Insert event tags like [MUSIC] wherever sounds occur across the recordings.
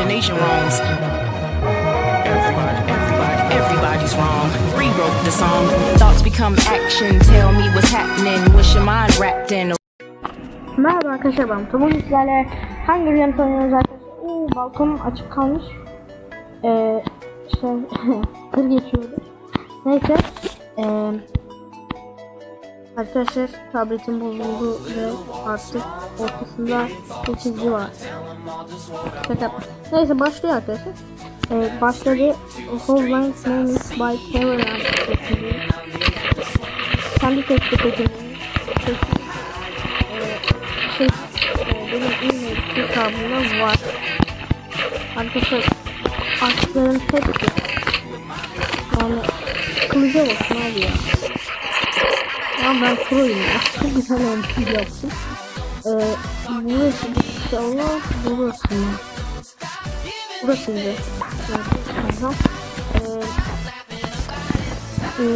imagination everybody, everybody's wrong. Rewrote the song. Thoughts become action. Tell me what's happening. Wish your mind wrapped in. Merhaba arkadaşlar ben. Bugün sizlerle Hunger Games oynuyoruz arkadaşlar. Oo, balkonum açık kalmış. Ee, şey, tır [LAUGHS] geçiyordu. Neyse. Ee, arkadaşlar tabletim bozuldu ve artık ortasında bir çizgi var. Yapma. Neyse başlıyor arkadaşlar. Ee, başladı. Homeland's name is by Caroline. Kendi testi peki. Şey, e, benim e-mail hesabımda var. Arkadaşlar artıkların hepsi yani kılıca bakın abi ya. Ya ben proyum ya. Çok güzel olmuş yaptım. Ee, burası inşallah burası mı? Burası mı? Tamam. Ee, e,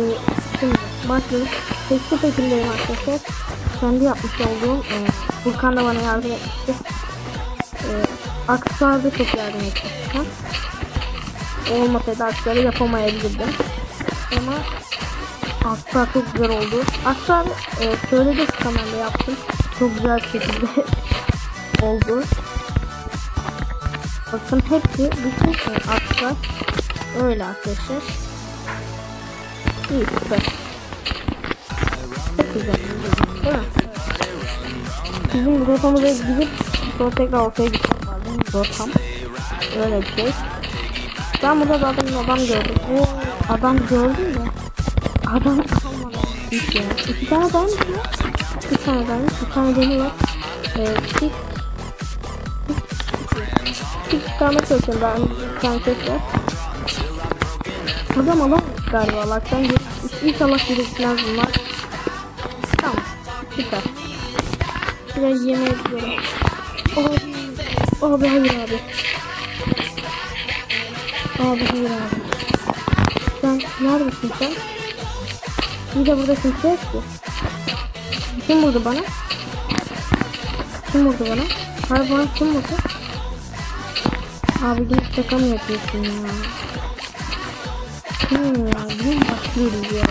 şimdi başlıyoruz. Tekli şekildeyim arkadaşlar. Kendi yapmış olduğum e, Furkan da bana yardım etmişti. E, aksesuar da çok yardım etmişti. Olmasaydı aksesuarı yapamayabilirdim. Ama aksesuar çok güzel oldu. Aksesuar e, söyledi Furkan'la yaptım. Çok güzel şekilde [LAUGHS] oldu. Bakın hepsi bütün şey aksesuar öyle arkadaşlar. İyi süper. Çok güzel. Bizim rotamıza gidip sonra tekrar ortaya gitmek lazım. Rotam. Öyle bir şey. Ben burada da adam, gördüm. Oo, adam gördüm ya. Adam kalmadı. Hiç ya. İki tane mı ya? Bir tane mı? Bir tane deli var. Ee, çift. Çift çıkarmaya çalışıyorum. Ben bir tane ses var. Adam alamamış galiba. Laktan İnşallah gerekmez bunlar. Tamam. Süper. Biraz yemeğe gidiyorum. Abi. Abi hayır abi. Abi hayır abi. Sen neredesin sen? Bir de burada kimse yok ki. Kim vurdu bana? Kim vurdu bana? Hayır bana kim vurdu? Abi gidip şaka mı yapıyorsun ya? Hmm ya, yine başlıyoruz ya.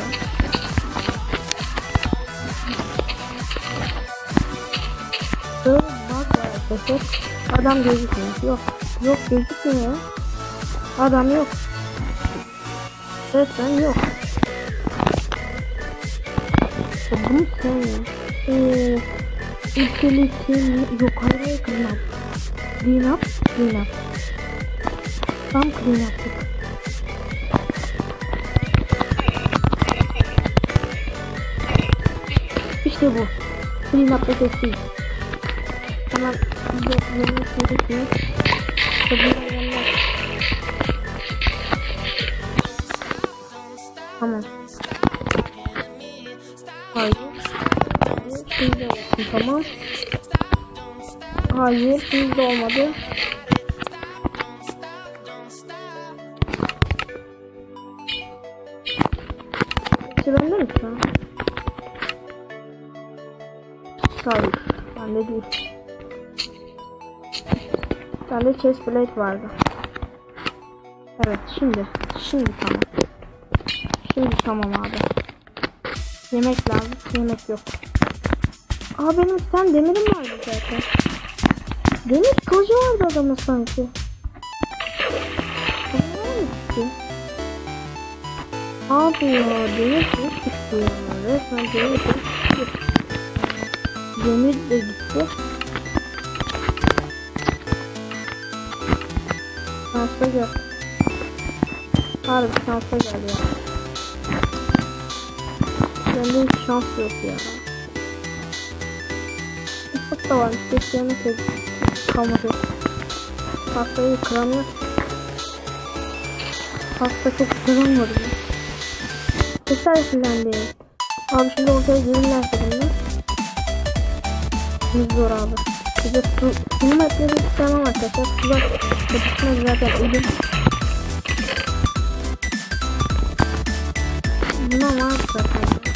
Böyle bak arkadaşlar. Adam gözükmüyor. Yok. Yok gözükmüyor. Adam yok. Resmen yok. Bu mu sen? Eee... İkili kim? Yok hayır hayır clean up. Clean up. Clean up. Tam clean up'tık. İşte bu. Clean up ötesi. Hemen yerine seyretmiyor. Tabii yanlar. Tamam. Hayır şimdi de olmadı. Sıranda mı şu an? Hayır. Bende değil. Bir chest plate vardı. Evet şimdi. Şimdi tamam. Şimdi tamam abi. Yemek lazım. Yemek yok. Aa benim sen demirim vardı zaten. Demir kılıcı vardı adamın sanki. Abi ya demir kılıç gitti ya. Resmen demir kılıç gitti. Demir de gitti. Şansla gel. Harbi şansla gel ya. Bende hiç şans yok ya. Da varmış. Keşke yemek kalmadı. Pastayı kıramıyor. Pasta çok olmadı mı? Keser silendi. Abi şimdi ortaya gelirlerse bunlar. Biz zor abi. Bir de su, sunum etleri istemem arkadaşlar. Suda yapışmaz zaten ölüm. Buna var zaten.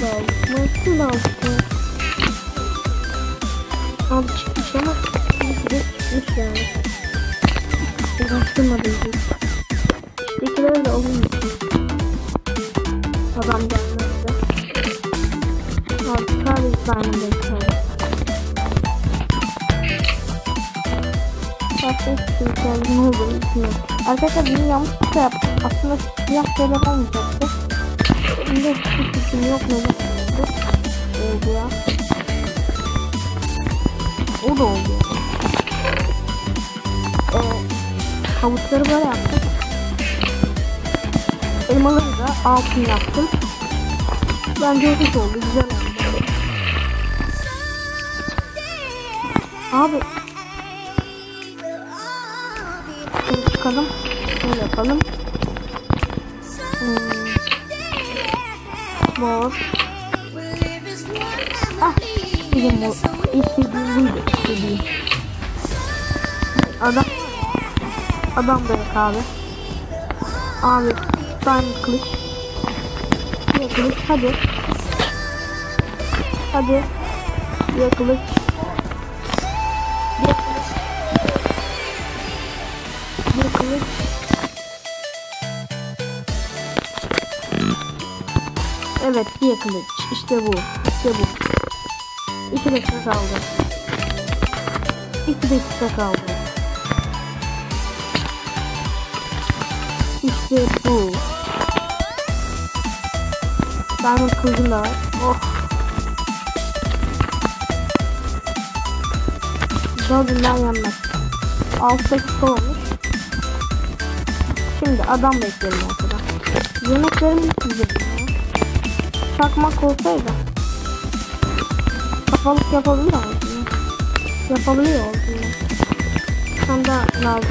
Da altı? Abi çıkmış ama bir de çıkmış yani. Uğraştırmadı hiç. İçtekiler de alınmış. Adam gelmezse. Abi sadece diamond eklerim. Başka hiçbir şey ihtiyacım olduğunu düşünüyorum. Arkadaşlar bunu yanlışlıkla yaptım. Aslında siyah şeyler olmayacaktı. Şimdi hiçbir fikrim yok ne oldu. Ya. O da oldu. Ee, havuçları böyle yaptım. Elmaları da altın yaptım. Bence hoş oldu. Güzel oldu. Abi. Şunu çıkalım. Şöyle yapalım. Hmm. Mor. Ah. Bizim bu. İstediğim buydu. İstediğim. Adam. Adam da yok abi. Abi. Diamond kılıç. Bir kılıç hadi. Hadi. Bir kılıç. Evet bir kılıç. İşte bu. İşte bu. İki dakika kaldı. İki dakika kaldı. İşte bu. Diamond kılıcım da var. Oh. Dördünden yenmez. 6 dakika olmuş. Şimdi adam bekleyelim ortada. Yemeklerimiz güzel ya. Çakmak olsaydı. Kafalık yapabilir aslında. Yapabiliyor aslında. Tam da lazım.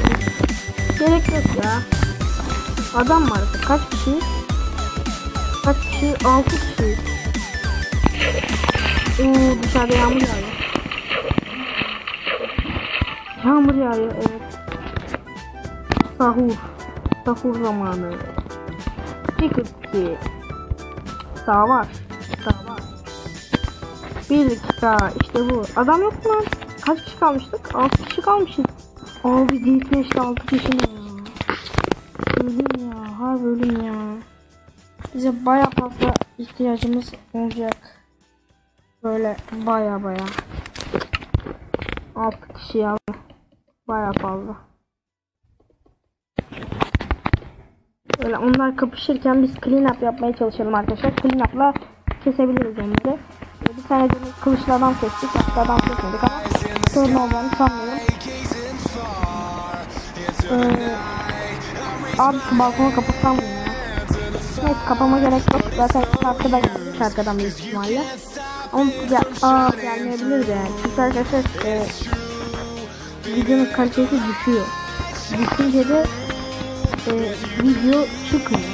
Gerek yok ya. Adam var. Kaç kişi? Kaç kişi? 6 kişi. Oo dışarıda yağmur yağıyor. Yağmur yağıyor evet. Sahur. Sahur zamanı. Secret key. Savaş. Savaş. Bir dakika işte bu. Adam yok mu lan? Kaç kişi kalmıştık? 6 kişi kalmışız. Abi Deathmatch'te 6 kişi ya? Ölüm ya. Harbi ölüm ya. Bize baya fazla ihtiyacımız olacak. Böyle baya baya. 6 kişi ya. Baya fazla. Böyle onlar kapışırken biz clean up yapmaya çalışalım arkadaşlar. Clean up'la kesebiliriz onları. Bir tane demir kılıçlı adam kestik. Başka adam kesmedik ama sorun olacağını sanmıyorum. Ee, abi şu balkonu kapatsam mı ya? Neyse kapama gerek yok. Zaten arkada gelmiş arkadan büyük ihtimalle. Ama ya, aa, gelmeyebilir de yani. Çünkü arkadaşlar e, videonun kalitesi düşüyor. Düşünce de e, video çıkmıyor.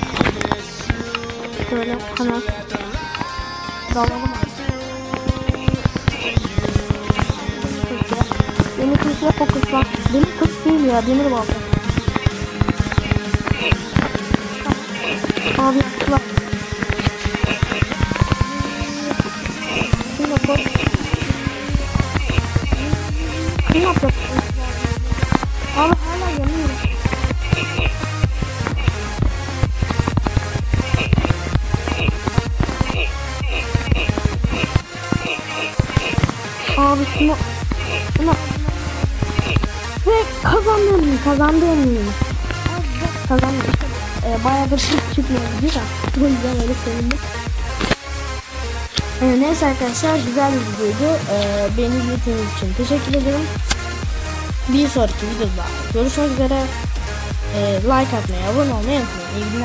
Şöyle hemen dalalım artık. Demir kılıçla fokuslan. Demir kılıç değil ya demir balta. Abi yaptılar. Şunu koy. Şunu yap yap. Abi hala yanıyor. Abi şunu şunu. Ve kazandım kazandım. Kazandım. Ee, bayağı da çok çıkmıyor değil mi? [LAUGHS] O yüzden öyle sevindim ee, neyse arkadaşlar güzel bir videoydu. Ee, beni izlediğiniz için teşekkür ederim. Bir sonraki videoda görüşmek üzere. Ee, like atmayı abone olmayı unutmayın. İyi